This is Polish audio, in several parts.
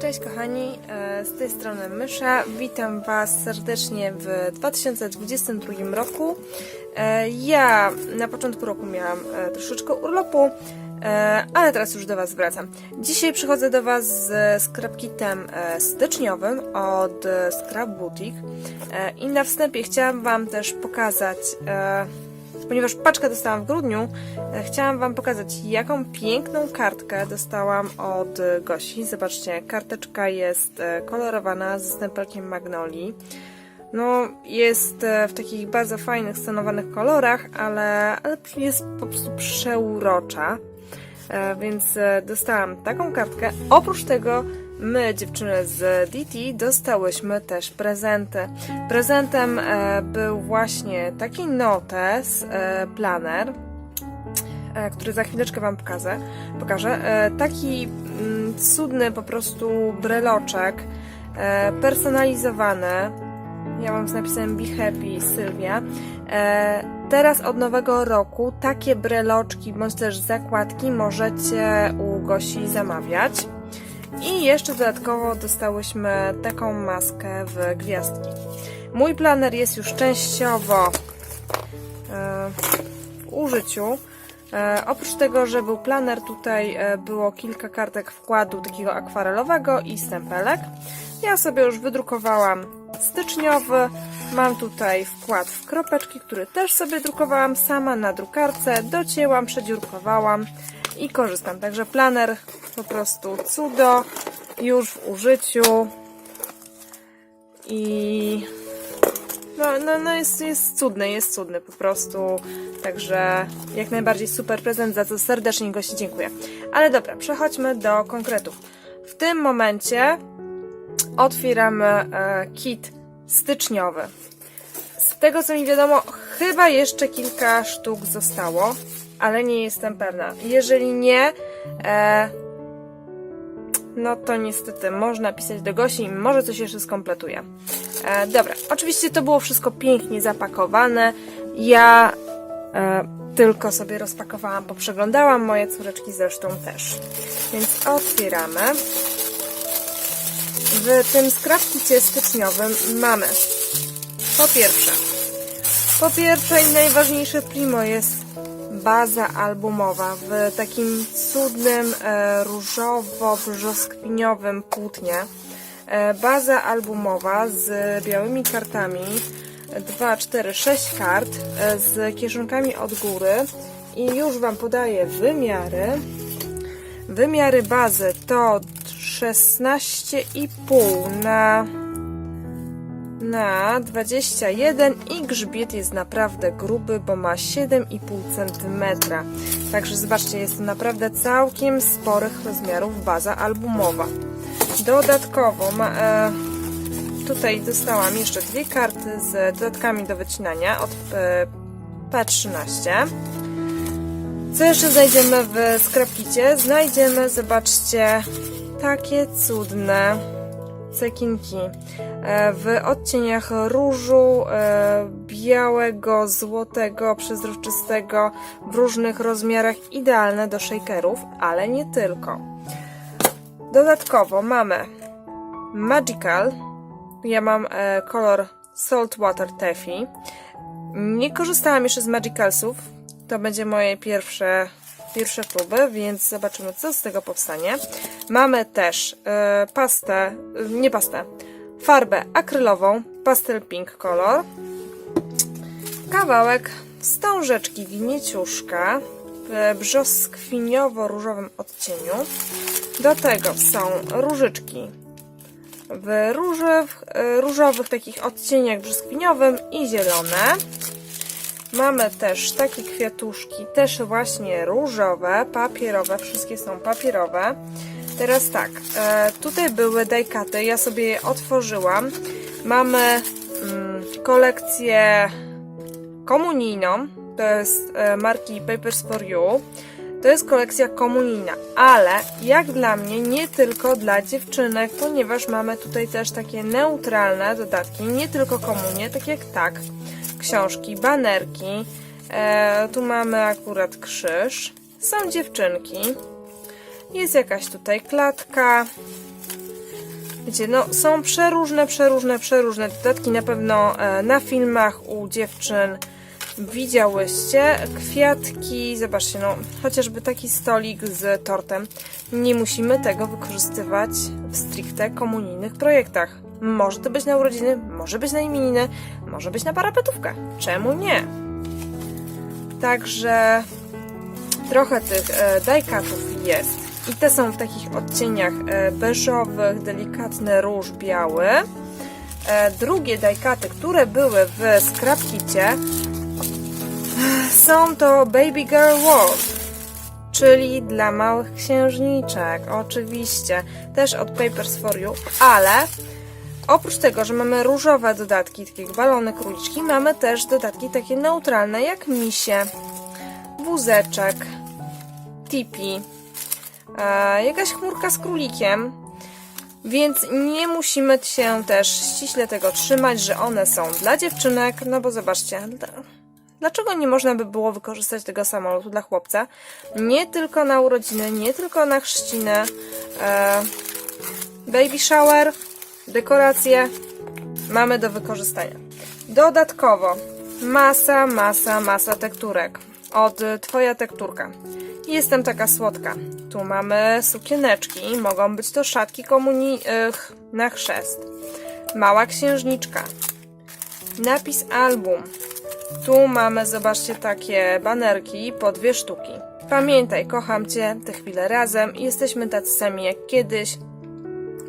Cześć kochani, e, z tej strony Mysza. Witam Was serdecznie w 2022 roku. E, Ja na początku roku miałam e, troszeczkę urlopu, ale teraz już do Was wracam. Dzisiaj przychodzę do Was z scrap kitem e, styczniowym od Scrap Boutique i na wstępie chciałam Wam też pokazać ponieważ paczkę dostałam w grudniu, e, chciałam Wam pokazać, jaką piękną kartkę dostałam od Gosi. Zobaczcie, karteczka jest e, kolorowana ze stempelkiem Magnolii. No, jest e, w takich bardzo fajnych, stonowanych kolorach, ale, ale jest po prostu przeurocza. Więc dostałam taką kartkę. Oprócz tego my, dziewczyny z DT, dostałyśmy też prezenty. Prezentem e, był właśnie taki notes, e, planer, e, który za chwileczkę Wam pokażę. pokażę. Taki mm, cudny po prostu breloczek, personalizowany. Ja mam z napisem Be Happy Sylwia. Teraz od nowego roku takie breloczki bądź też zakładki możecie u Gosi zamawiać. I jeszcze dodatkowo dostałyśmy taką maskę w gwiazdki. Mój planer jest już częściowo e, w użyciu. E, oprócz tego, że był planer, tutaj e, było kilka kartek wkładu takiego akwarelowego i stempelek. Ja sobie już wydrukowałam styczniowy. Mam tutaj wkład w kropeczki, który też sobie drukowałam sama na drukarce. Docięłam, przedziurkowałam i korzystam. Także planer po prostu cudo, już w użyciu. I no, no, no jest, jest cudny, jest cudny po prostu. Także jak najbardziej super prezent, za co serdecznie gości dziękuję. Ale dobra, przechodźmy do konkretów. W tym momencie otwieramy e, kit styczniowy. Z tego co mi wiadomo, chyba jeszcze kilka sztuk zostało, ale nie jestem pewna. Jeżeli nie, e, no to niestety można pisać do Gosi i może coś jeszcze skompletuje. E, dobra, oczywiście to było wszystko pięknie zapakowane. Ja e, tylko sobie rozpakowałam, poprzeglądałam, moje córeczki zresztą też. Więc otwieramy. W tym skrawkicie styczniowym mamy po pierwsze, po pierwsze i najważniejsze primo jest baza albumowa w takim cudnym e, różowo-brzoskwiniowym płótnie. E, baza albumowa z białymi kartami 2, 4, 6 kart e, z kieszonkami od góry i już Wam podaję wymiary. Wymiary bazy to 16,5 na na 21 i grzbiet jest naprawdę gruby, bo ma 7,5 cm. Także zobaczcie, jest to naprawdę całkiem sporych rozmiarów baza albumowa. Dodatkowo ma, e, tutaj dostałam jeszcze dwie karty z dodatkami do wycinania od e, P13. Co jeszcze znajdziemy w skrapkicie? Znajdziemy, zobaczcie, takie cudne cekinki e, w odcieniach różu, e, białego, złotego, przezroczystego, w różnych rozmiarach, idealne do shakerów, ale nie tylko. Dodatkowo mamy Magical, ja mam e, kolor Saltwater Taffy. Nie korzystałam jeszcze z Magicalsów, to będzie moje pierwsze pierwsze próby, więc zobaczymy, co z tego powstanie. Mamy też e, pastę, e, nie pastę, farbę akrylową, pastel pink color, kawałek wstążeczki gnieciuszka w brzoskwiniowo-różowym odcieniu. Do tego są różyczki w różowych, e, różowych takich odcieniach brzoskwiniowym i zielone. Mamy też takie kwiatuszki, też właśnie różowe, papierowe, wszystkie są papierowe. Teraz tak, e, tutaj były dajkaty, ja sobie je otworzyłam. Mamy mm, kolekcję komunijną, to jest e, marki Papers for You. To jest kolekcja komunijna, ale jak dla mnie nie tylko dla dziewczynek, ponieważ mamy tutaj też takie neutralne dodatki, nie tylko komunie, tak jak tak, książki, banerki. E, tu mamy akurat krzyż. Są dziewczynki. Jest jakaś tutaj klatka. Wiecie, no są przeróżne, przeróżne, przeróżne dodatki. Na pewno e, na filmach u dziewczyn widziałyście. Kwiatki, zobaczcie, no chociażby taki stolik z tortem. Nie musimy tego wykorzystywać w stricte komunijnych projektach. Może to być na urodziny, może być na imieniny, może być na parapetówkę. Czemu nie? Także trochę tych e, dajkatów jest. I te są w takich odcieniach e, beżowych, delikatny róż biały. E, drugie dajkaty, które były w scrapkicie, e, są to Baby Girl Wolf, czyli dla małych księżniczek, oczywiście. Też od Papers for You, ale oprócz tego, że mamy różowe dodatki, takie jak balony, króliczki, mamy też dodatki takie neutralne, jak misie, wózeczek, tipi, e, jakaś chmurka z królikiem. Więc nie musimy się też ściśle tego trzymać, że one są dla dziewczynek, no bo zobaczcie, dla- dlaczego nie można by było wykorzystać tego samolotu dla chłopca? Nie tylko na urodziny, nie tylko na chrzciny, e, baby shower, dekoracje mamy do wykorzystania. Dodatkowo masa, masa, masa tekturek od y, Twoja tekturka. Jestem taka słodka. Tu mamy sukieneczki, mogą być to szatki komunii na chrzest. Mała księżniczka. Napis album. Tu mamy, zobaczcie, takie banerki po dwie sztuki. Pamiętaj, kocham Cię, te chwile razem jesteśmy tacy sami jak kiedyś.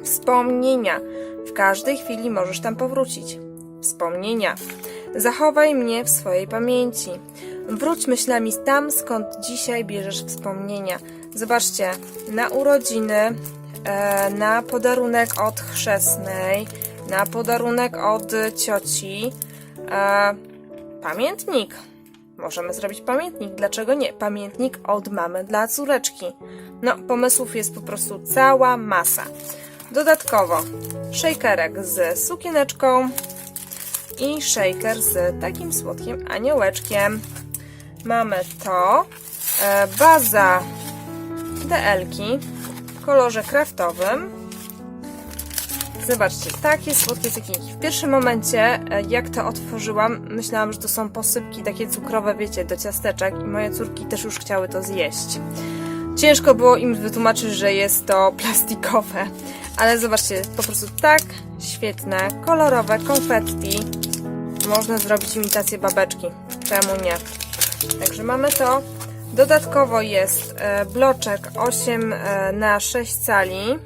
Wspomnienia. W każdej chwili możesz tam powrócić. Wspomnienia. Zachowaj mnie w swojej pamięci. Wróć myślami tam, skąd dzisiaj bierzesz wspomnienia. Zobaczcie, na urodziny, e, na podarunek od chrzestnej, na podarunek od cioci. E, pamiętnik. Możemy zrobić pamiętnik. Dlaczego nie? Pamiętnik od mamy dla córeczki. No, pomysłów jest po prostu cała masa. Dodatkowo shakerek z sukieneczką i shaker z takim słodkim aniołeczkiem. Mamy to. E, baza DL-ki w kolorze kraftowym. Zobaczcie, takie słodkie cukierki. W pierwszym momencie, e, jak to otworzyłam, myślałam, że to są posypki takie cukrowe, wiecie, do ciasteczek i moje córki też już chciały to zjeść. Ciężko było im wytłumaczyć, że jest to plastikowe, ale zobaczcie, po prostu tak świetne, kolorowe konfetti. Można zrobić imitację babeczki. Czemu nie? Także mamy to. Dodatkowo jest e, bloczek 8 e, na 6 cali.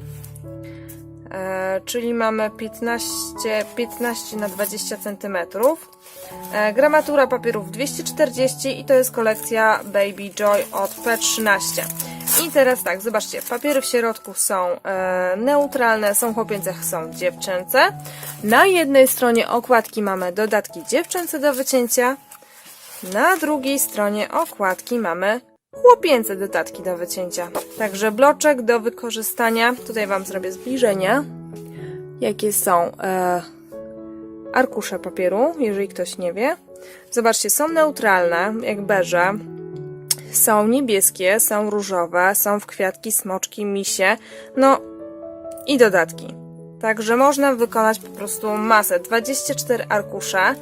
E, czyli mamy 15, 15 na 20 cm. Gramatura papierów 240 i to jest kolekcja Baby Joy od P13. I teraz tak, zobaczcie, papiery w środku są e, neutralne, są chłopięce, są dziewczęce. Na jednej stronie okładki mamy dodatki dziewczęce do wycięcia, na drugiej stronie okładki mamy chłopięce dodatki do wycięcia. Także bloczek do wykorzystania. Tutaj Wam zrobię zbliżenia. Jakie są e, arkusze papieru, jeżeli ktoś nie wie. Zobaczcie, są neutralne, jak beże. Są niebieskie, są różowe, są w kwiatki, smoczki, misie. No i dodatki. Także można wykonać po prostu masę. 24 arkusze.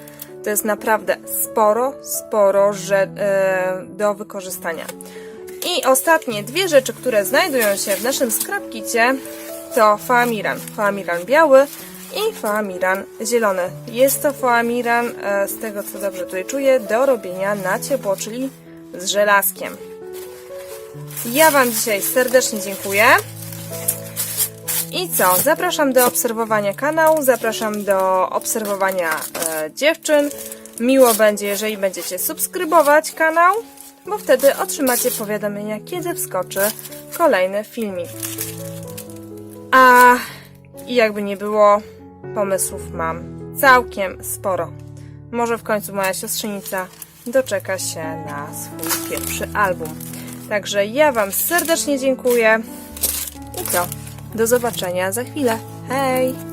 To jest naprawdę sporo, sporo że, e, do wykorzystania. I ostatnie dwie rzeczy, które znajdują się w naszym scrapkicie to foamiran. Foamiran biały i foamiran zielony. Jest to foamiran, e, z tego co dobrze tutaj czuję, do robienia na ciepło, czyli z żelazkiem. Ja Wam dzisiaj serdecznie dziękuję. I co? Zapraszam do obserwowania kanału, zapraszam do obserwowania e, dziewczyn. Miło będzie, jeżeli będziecie subskrybować kanał, bo wtedy otrzymacie powiadomienia, kiedy wskoczy kolejny filmik. A jakby nie było, pomysłów mam całkiem sporo. Może w końcu moja siostrzenica doczeka się na swój pierwszy album. Także ja Wam serdecznie dziękuję. I co? Do zobaczenia za chwilę. Hej!